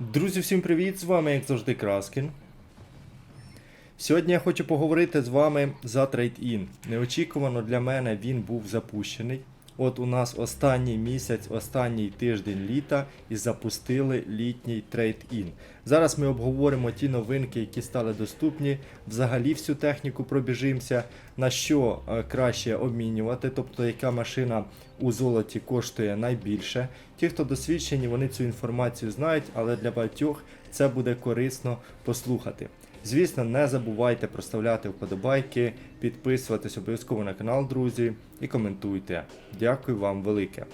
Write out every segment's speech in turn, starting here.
Друзі, всім привіт! З вами, як завжди, Краскін. Сьогодні я хочу поговорити з вами за Trade-In. Неочікувано для мене він був запущений. От у нас останній місяць, останній тиждень літа і запустили літній Trade-In. Зараз ми обговоримо ті новинки, які стали доступні. Взагалі всю техніку пробіжимося, на що е, краще обмінювати, тобто яка машина у золоті коштує найбільше. Ті, хто досвідчені, вони цю інформацію знають, але для багатьох це буде корисно послухати. Звісно, не забувайте проставляти вподобайки, підписуватись обов'язково на канал, друзі, і коментуйте. Дякую вам велике.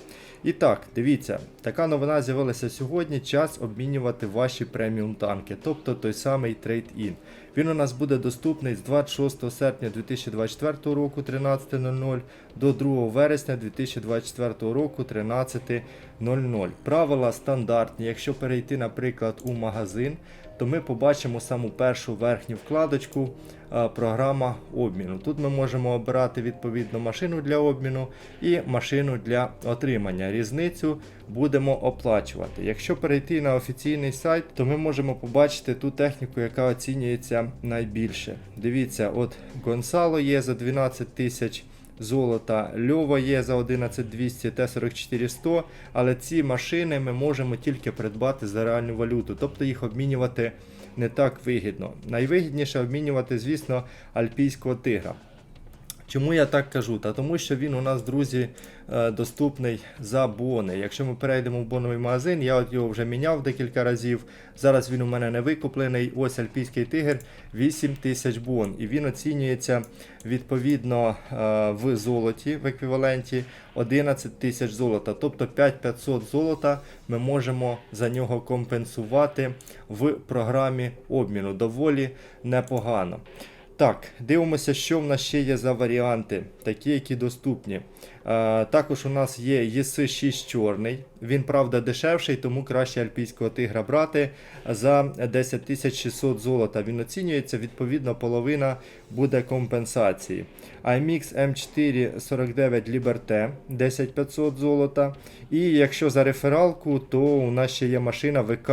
І так, дивіться, така новина з'явилася сьогодні. Час обмінювати ваші преміум танки, тобто той самий Trade-In. Він у нас буде доступний з 26 серпня 2024 року 13.00 до 2 вересня 2024 року 13.00. Правила стандартні. Якщо перейти, наприклад, у магазин, то ми побачимо саму першу верхню вкладочку е, програма обміну. Тут ми можемо обирати відповідно машину для обміну і машину для отримання. Різницю будемо оплачувати. Якщо перейти на офіційний сайт, то ми можемо побачити ту техніку, яка оцінюється найбільше. Дивіться, от Гонсало є за 12 тисяч. Золота, Льова є за 11200, Т-44-100, але ці машини ми можемо тільки придбати за реальну валюту, тобто їх обмінювати не так вигідно. Найвигідніше обмінювати, звісно, альпійського тигра. Чому я так кажу? Та тому що він у нас, друзі, е, доступний за бони. Якщо ми перейдемо в боновий магазин, я от його вже міняв декілька разів. Зараз він у мене не викуплений. Ось альпійський тигр 8 тисяч бон. І він оцінюється відповідно е, в золоті в еквіваленті 11 тисяч золота. Тобто 5500 золота ми можемо за нього компенсувати в програмі обміну. Доволі непогано. Так, дивимося, що в нас ще є за варіанти, такі, які доступні. Е, також у нас є ЄС6 чорний. Він, правда, дешевший, тому краще альпійського тигра брати за 10 600 золота. Він оцінюється, відповідно, половина буде компенсації. IMX M4 49 Liberté 10500 золота. І якщо за рефералку, то у нас ще є машина ВК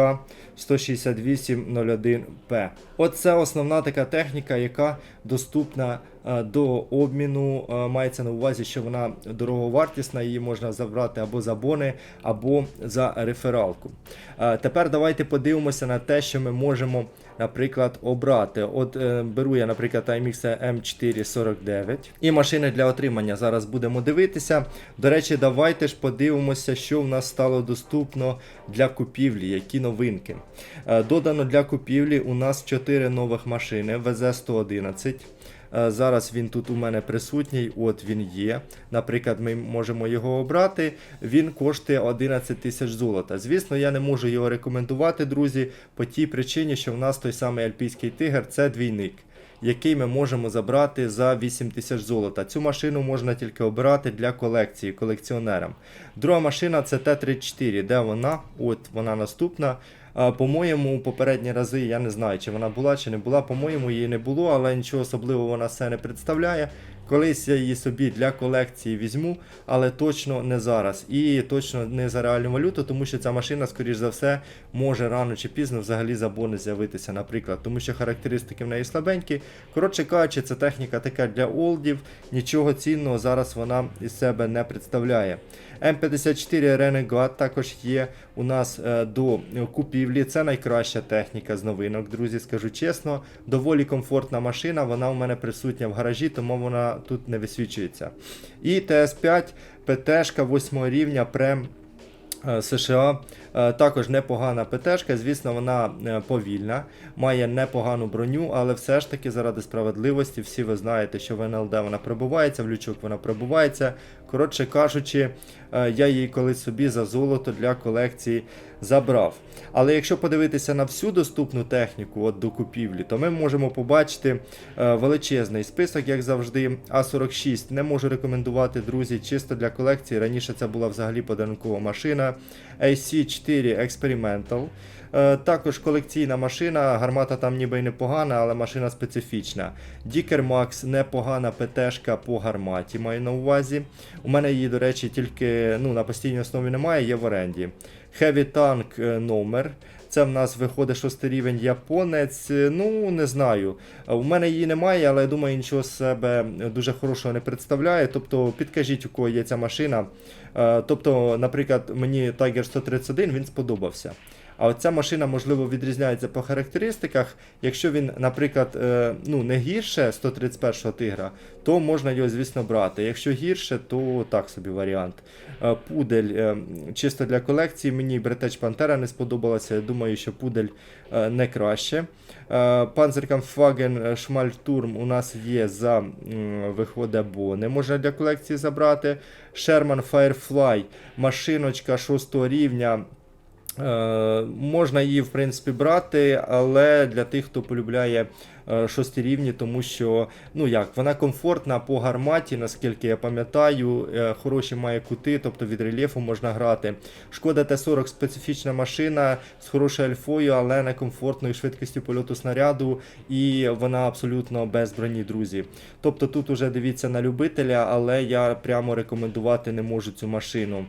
16801P. Оце основна така техніка, яка доступна е, до обміну. Е, Мається на увазі, що вона дороговартісна, її можна забрати або за бони, або за рефералку. Е, Тепер давайте подивимося на те, що ми можемо, наприклад, обрати. От е, беру я, наприклад, IMX M449 і машини для отримання. Зараз будемо дивитися. До речі, давайте ж подивимося, що в нас стало доступно для купівлі, які новинки. Е, Додано для купівлі у нас 4 нових машини ВЗ-111. Е, Зараз він тут у мене присутній, от він є. Наприклад, ми можемо його обрати. Він коштує 11 тисяч золота. Звісно, я не можу його рекомендувати, друзі, по тій причині, що в нас той самий альпійський тигр це двійник. Який ми можемо забрати за 8 тисяч золота. Цю машину можна тільки обирати для колекції, колекціонерам. Друга машина це Т-34. Де вона? От вона наступна. По-моєму, попередні рази я не знаю, чи вона була, чи не була. По-моєму, її не було, але нічого особливого вона все не представляє. Колись я її собі для колекції візьму, але точно не зараз. І точно не за реальну валюту, тому що ця машина, скоріш за все, може рано чи пізно взагалі за бони з'явитися, наприклад, тому що характеристики в неї слабенькі. Коротше кажучи, це техніка така для олдів, нічого цінного зараз вона із себе не представляє. М54 Renegade також є у нас е, до купівлі. Це найкраща техніка з новинок, друзі, скажу чесно. Доволі комфортна машина, вона у мене присутня в гаражі, тому вона тут не висвічується. І ТС5 ПТшка 8 рівня Прем. е, США Е, також непогана ПТшка, звісно, вона е, повільна, має непогану броню, але все ж таки заради справедливості, всі ви знаєте, що в НЛД вона пробувається, в лючок вона пробувається. Коротше кажучи, я її колись собі за золото для колекції забрав. Але якщо подивитися на всю доступну техніку от до купівлі, то ми можемо побачити е, величезний список, як завжди. А46 не можу рекомендувати, друзі, чисто для колекції. Раніше це була взагалі подарункова машина. AC4 Experimental. Е, Також колекційна машина, гармата там ніби й непогана, але машина специфічна. Дікер Max непогана ПТшка по гарматі, маю на увазі. У мене її, до речі, тільки ну, на постійній основі немає, є в оренді. Heavy Tank е, номер. Це в нас виходить шостий рівень японець. Е, Ну, не знаю. Е, У мене її немає, але я думаю, нічого себе дуже хорошого не представляє. Тобто, підкажіть, у кого є ця машина. Тобто, наприклад, мені Tiger 131 він сподобався. А от ця машина, можливо, відрізняється по характеристиках. Якщо він, наприклад, е, ну, не гірше 131 тигра, то можна його, звісно, брати. Якщо гірше, то так собі варіант. Е, Пудель е, чисто для колекції. Мені Бретеч Пантера не сподобалася. Я думаю, що пудель не краще. Панзеркамфаген Шмальтурм у нас є за виходить бони. Можна для колекції забрати. Sherman Firefly, машиночка 6 рівня. Е, можна її, в принципі, брати, але для тих, хто полюбляє шості рівні, тому що ну як, вона комфортна по гарматі, наскільки я пам'ятаю, е, хороші має кути, тобто від рельєфу можна грати. Шкода Т-40 специфічна машина з хорошою альфою, але не комфортною швидкістю польоту снаряду, і вона абсолютно без броні, друзі. Тобто тут уже дивіться на любителя, але я прямо рекомендувати не можу цю машину.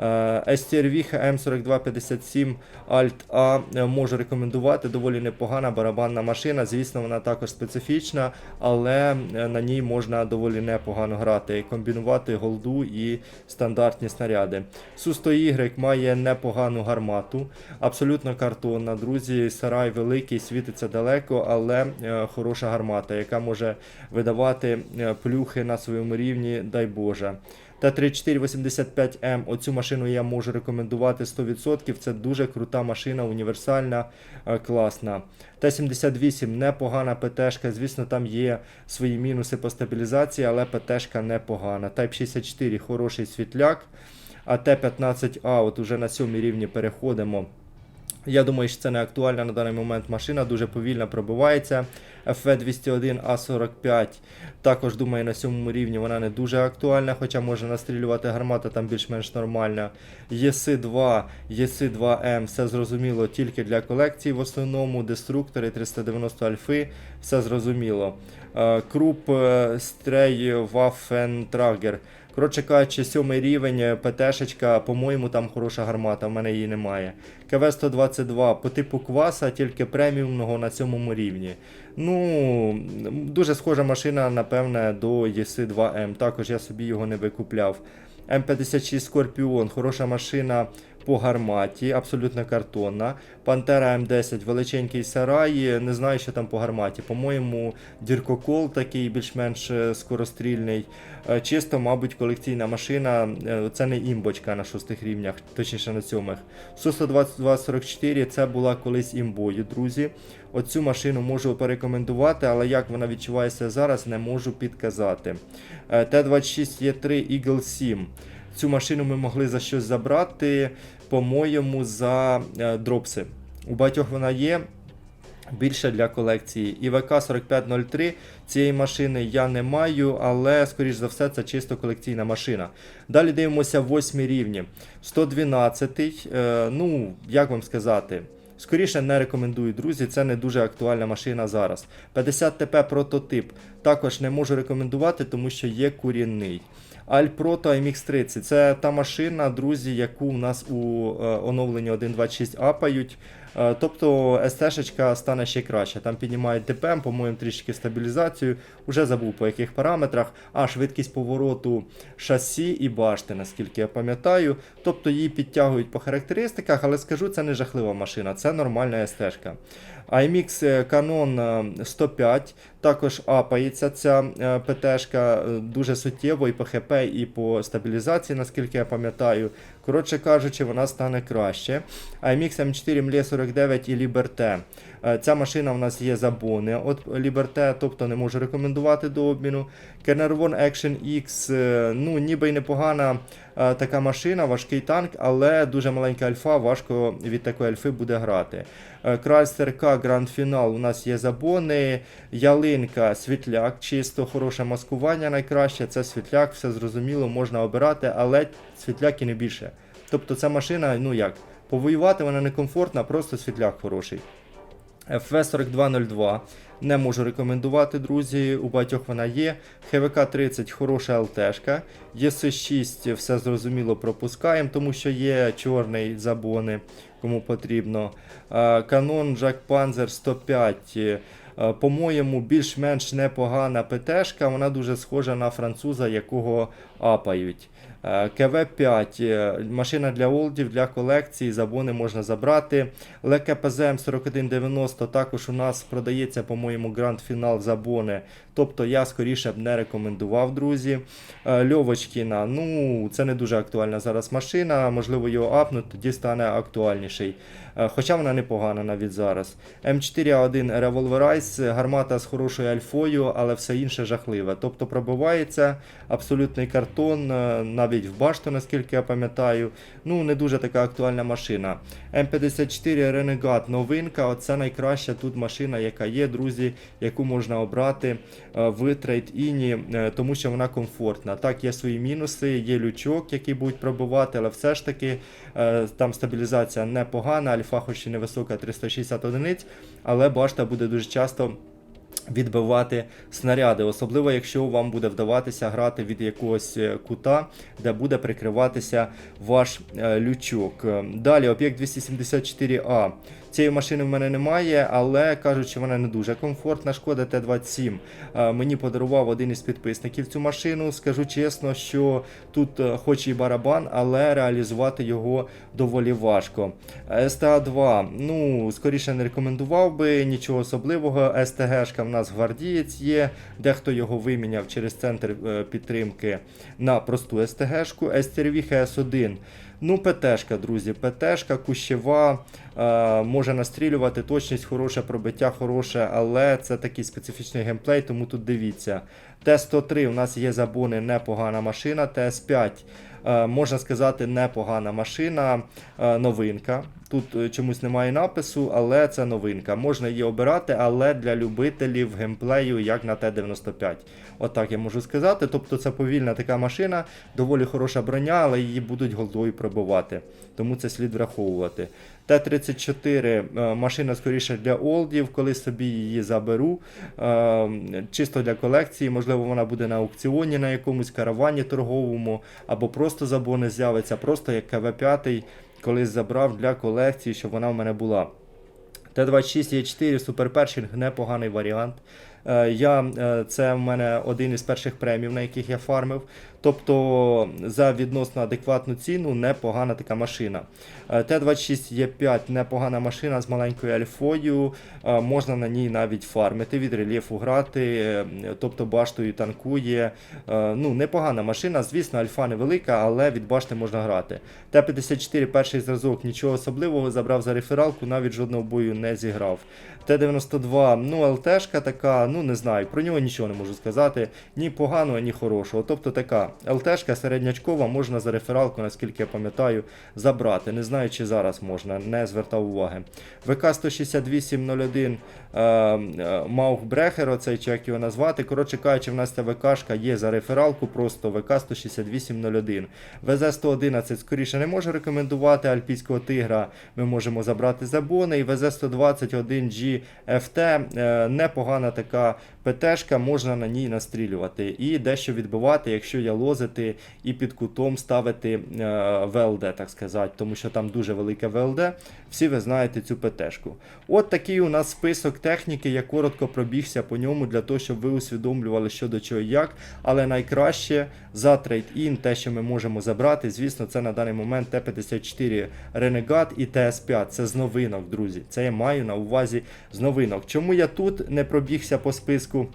Е, STRV М4257 Alt A е, можу рекомендувати. Доволі непогана барабанна машина. Звісно, вона також специфічна, але е, на ній можна доволі непогано грати, комбінувати голду і стандартні снаряди. Су-100Y має непогану гармату, абсолютно картонна. Друзі, сарай великий, світиться далеко, але е, хороша гармата, яка може видавати е, плюхи на своєму рівні, дай Боже. Т-3485М, оцю машину я можу рекомендувати 100%. Це дуже крута машина, універсальна, е, класна. Т-78 непогана ПТшка. Звісно, там є свої мінуси по стабілізації, але ПТшка непогана. Type 64 хороший світляк. А Т-15А, от уже на сьомій рівні переходимо. Я думаю, що це не актуальна на даний момент машина, дуже повільно пробивається. FV201А45 також думаю, на сьомому рівні вона не дуже актуальна, хоча може настрілювати гармата там більш-менш нормальна. ЄС2, ЄС2М, все зрозуміло тільки для колекції в основному. Деструктори 390 альфи, все зрозуміло. Е, Круп е, Стрей Ваффентрагер. Коротше кажучи, сьомий рівень е, ПТшечка, по-моєму, там хороша гармата, в мене її немає. КВ-122 по типу кваса, тільки преміумного на сьомому рівні. Ну, дуже схожа машина, напевне, до ЄС-2М. Також я собі його не викупляв. М56 Скорпіон, хороша машина по гарматі, абсолютно картонна. Пантера М10, величенький сарай, не знаю, що там по гарматі. По-моєму, діркокол такий більш-менш е, скорострільний. Е, Чисто, мабуть, колекційна машина. Е, Це не імбочка на шостих рівнях, точніше на сьомих. Су-122-44 це була колись імбою, друзі. Оцю машину можу порекомендувати, але як вона відчувається зараз, не можу підказати. Е, Т-26Е3 Eagle 7. Цю машину ми могли за щось забрати, по-моєму, за е, дропси. У багатьох вона є. Більше для колекції. І ВК-4503 цієї машини я не маю, але, скоріш за все, це чисто колекційна машина. Далі дивимося 8 рівні. 112. Е, ну, як вам сказати. Скоріше не рекомендую, друзі, це не дуже актуальна машина зараз. 50 ТП прототип також не можу рекомендувати, тому що є курінний. Альпрото MX30 це та машина, друзі, яку у нас у е, оновленні 1.26 апають. Е, Тобто СТ-шечка стане ще краще. Там піднімають ДПМ, по-моєму, трішки стабілізацію. Уже забув по яких параметрах. А швидкість повороту шасі і башти, наскільки я пам'ятаю. Тобто її підтягують по характеристиках, але скажу, це не жахлива машина, це нормальна СТ-шка. IMX Canon е, 105 також апається ця е, ПТшка е, дуже суттєво і по ХП, і по стабілізації, наскільки я пам'ятаю. Коротше кажучи, вона стане краще. IMX M4 MLE 49 і Liberté. Е, Ця машина у нас є за бони от Liberté, тобто не можу рекомендувати до обміну. Canervon Action X, е, ну ніби й непогана е, така машина, важкий танк, але дуже маленька альфа, важко від такої альфи буде грати. Chrysler K Grand Final у нас є забони, ялинка, світляк, чисто хороше маскування найкраще. Це світляк, все зрозуміло, можна обирати, але світляк і не більше. Тобто ця машина, ну як, повоювати вона некомфортна, просто світляк хороший. FV4202. Не можу рекомендувати, друзі. У багатьох вона є. ХВК 30 хороша ЛТшка. ЄС6 все зрозуміло пропускаємо, тому що є чорний забони, кому потрібно. Canon Jack Panzer 105. е, е, По-моєму, більш-менш непогана ПТшка, вона дуже схожа на француза, якого апають. Е, КВ-5, е, машина для олдів, для колекції, забони можна забрати. ЛКПЗМ 4190 також у нас продається, по-моєму, гранд фінал забони. Тобто я скоріше б не рекомендував, друзі. Е, Льовочкіна, ну це не дуже актуальна зараз машина, можливо, його апнуть, тоді стане актуальніший. Хоча вона непогана навіть зараз. М4А1 Revolverize, гармата з хорошою альфою, але все інше жахливе. Тобто пробивається абсолютний картон, е, навіть в башту, наскільки я пам'ятаю. Ну, не дуже така актуальна машина. М54 Renegade новинка. Оце найкраща тут машина, яка є, друзі, яку можна обрати е, в трейд-іні, е, тому що вона комфортна. Так, є свої мінуси, є лючок, який будуть пробивати, але все ж таки там стабілізація непогана, альфа хоч і невисока 360 одиниць, але башта буде дуже часто відбивати снаряди, особливо якщо вам буде вдаватися грати від якогось е, кута, де буде прикриватися ваш е, лючок. Е, Далі, об'єкт 274А. Цієї машини в мене немає, але кажуть, що вона не дуже комфортна. Шкода Т-27. Е, Мені подарував один із підписників цю машину. Скажу чесно, що тут е, хоч і барабан, але реалізувати його доволі важко. СТА-2, ну, скоріше не рекомендував би, нічого особливого. СТГшка в нас гвардієць є, дехто його виміняв через центр е, підтримки на просту СТГшку. STRV HS1. Ну, ПТшка, друзі, ПТшка, кущева, е, може настрілювати, точність хороша, пробиття хороше, але це такий специфічний геймплей, тому тут дивіться. Т-103 у нас є забони, непогана машина. ТС5, е, можна сказати, непогана машина, е, новинка. Тут е, чомусь немає напису, але це новинка. Можна її обирати, але для любителів геймплею, як на Т-95. Отак я можу сказати. Тобто це повільна така машина, доволі хороша броня, але її будуть голдою пробивати. Тому це слід враховувати. Т-34 е, машина скоріше для олдів, коли собі її заберу. е, Чисто для колекції, можливо, вона буде на аукціоні на якомусь каравані торговому, або просто забони з'явиться, просто як КВ-5 колись забрав для колекції, щоб вона в мене була. Т-26 Е4 суперпершинг непоганий варіант. Е, Я, е, це в мене один із перших премів, на яких я фармив. Тобто за відносно адекватну ціну непогана така машина. Е, Т-26 Е5 непогана машина з маленькою альфою. Е, Можна на ній навіть фармити, від рельєфу грати, е, тобто баштою танкує. Е, Ну, непогана машина, звісно, альфа невелика, але від башти можна грати. Т-54 перший зразок, нічого особливого, забрав за рефералку, навіть жодного бою не зіграв. Т-92, ну ЛТшка така, ну не знаю, про нього нічого не можу сказати. Ні поганого, ні хорошого. Тобто така ЛТшка середнячкова, можна за рефералку, наскільки я пам'ятаю, забрати. Не знаю, чи зараз можна, не звертав уваги. ВК-16801 е, е, Маух Брехер, оцей чи як його назвати. Коротше кажучи, в нас ця ВКшка є за рефералку, просто ВК-16801. ВЗ-111 скоріше не можу рекомендувати. Альпійського тигра ми можемо забрати забони. І ВЗ-121G FT е, непогана така ПТшка, можна на ній настрілювати. І дещо відбивати, якщо ялозити і під кутом ставити е, ВЛД, так сказати, тому що там дуже велике ВЛД. Всі ви знаєте цю ПТшку. От такий у нас список техніки. Я коротко пробігся по ньому для того, щоб ви усвідомлювали, що до чого і як. Але найкраще за трейд-ін, те, що ми можемо забрати, звісно, це на даний момент Т-54 Renegade і ТС5. Це з новинок, друзі. Це я маю на увазі з новинок. Чому я тут не пробігся по списку?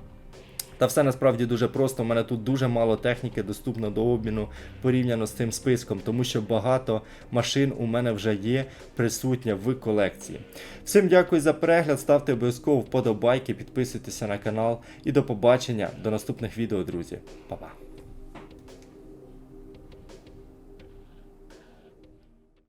Та все насправді дуже просто. У мене тут дуже мало техніки доступно до обміну порівняно з цим списком, тому що багато машин у мене вже є присутня в колекції. Всім дякую за перегляд, ставте обов'язково вподобайки, підписуйтеся на канал і до побачення до наступних відео, друзі. Па-па.